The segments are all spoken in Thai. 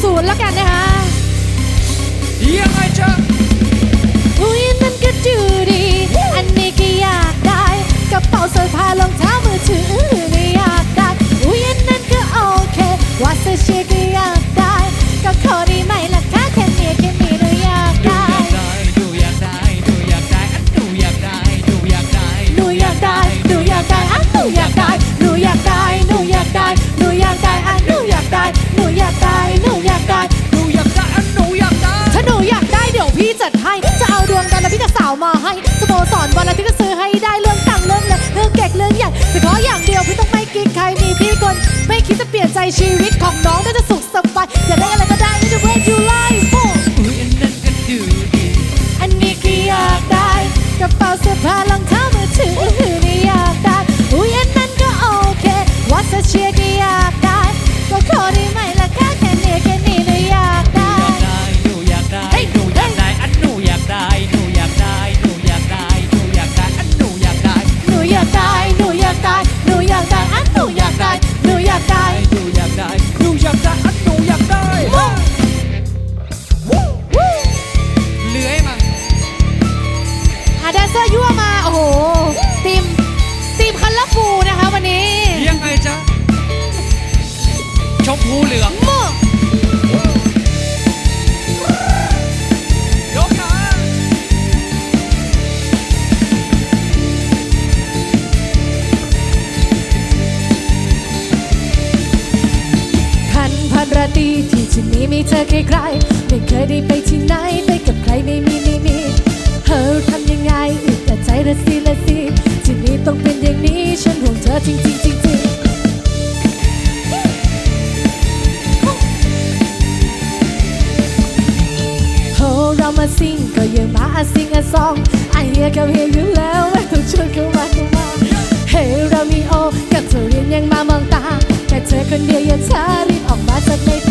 50แล้วกันนะคะยังไงจ๊ะหุ้ยมันก็ดูดี อันนี้ก็อยากได้กระเป๋าเสื้อผ้ารองเท้ามือาวมาให้สโมสรวันอาทิตย์ก็ซื้อให้ได้เรื่องต่างเรื่องเลยเรื่องเก่งเรื่องใหญ่แต่ขออย่างเดียวพี่ต้องไม่กินใครมีพี่คนไม่คิดจะเปลี่ยนใจชีวิตของน้องน่าจะสุขสบายจะได้อะไรก็ได้ไม่จะเวทอยู่ไล่โอ้ยอันนั้นก็ดูดีอันนี้ก็อยากได้กระเป๋าเสื้อผ้ารองเท้ามือถือ ราตรีที่จะมีมีเธอใครๆไม่เคยได้ไปที่ไหนไปกับใครไม่มีไม่มีเธอทำยังไงอึดแต่ใจละสิละสิที่นี้ต้องเป็นอย่างนี้ฉันห่วงเธอจริงจริงจริงโอเรามาซิงก็ยังมาซิงอะซองไอเฮียกับเฮียอยู่แล้วไม่ต้องชวนเข้ามาเข้ามาเฮ้เรามีโอกับเธอเรียนยังมามองตา take a near your time. I'm about to make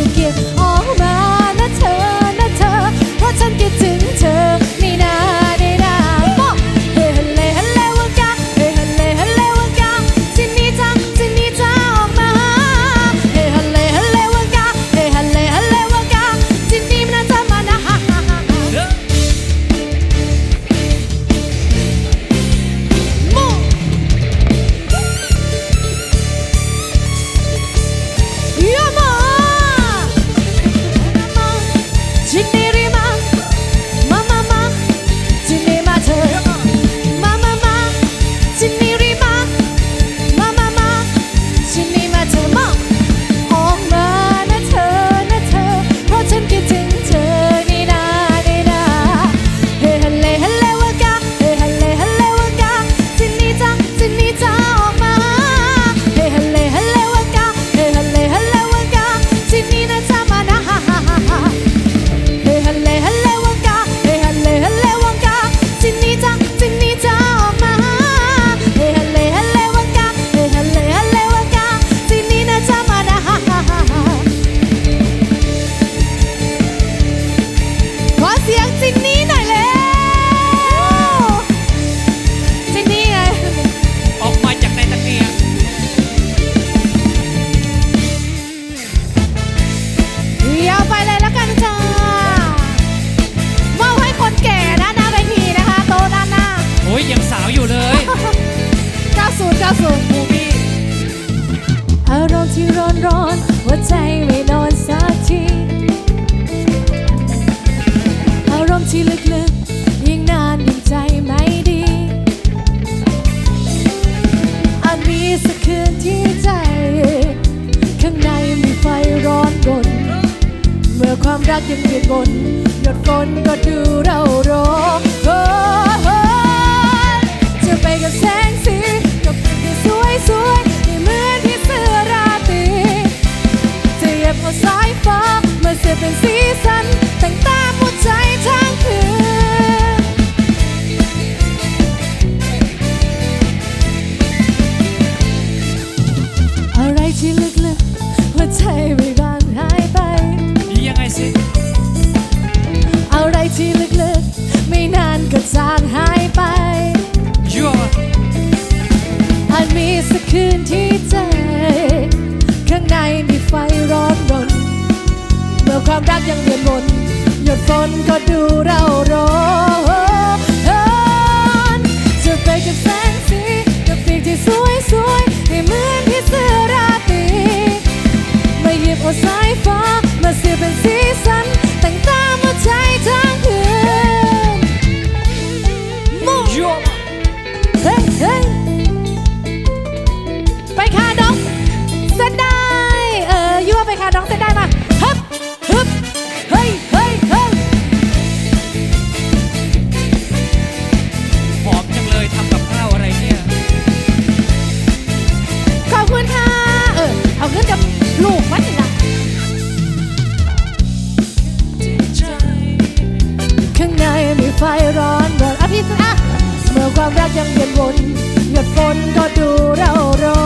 ที่ร้อนร้อนหัวใจไม่นอนสักทีอารมณ์ที่ลึกลึกยิ่งนานยิ่งใจไม่ดีอาจมีสักคืนที่ใจ ข้างในมีไฟร้อนรนเมื่อความรักยังเดือดบนหยดฝนก็ดูเราร้อง กระจางหายไป อาจมีสักคืนที่ใจ ข้างในมีไฟร้อนรน เมื่อความรักยังเวียนบนหยดฝนก็ดูเราร้อนจะไปกับแสงสีกับปีกที่สวยสวยให้เหมือนที่เสื้อราตรีมาหยิบเอาสายฟ้ามาเสียเป็นสี รักยังเวียดวนเหยดฝนก็ดูเราร้อน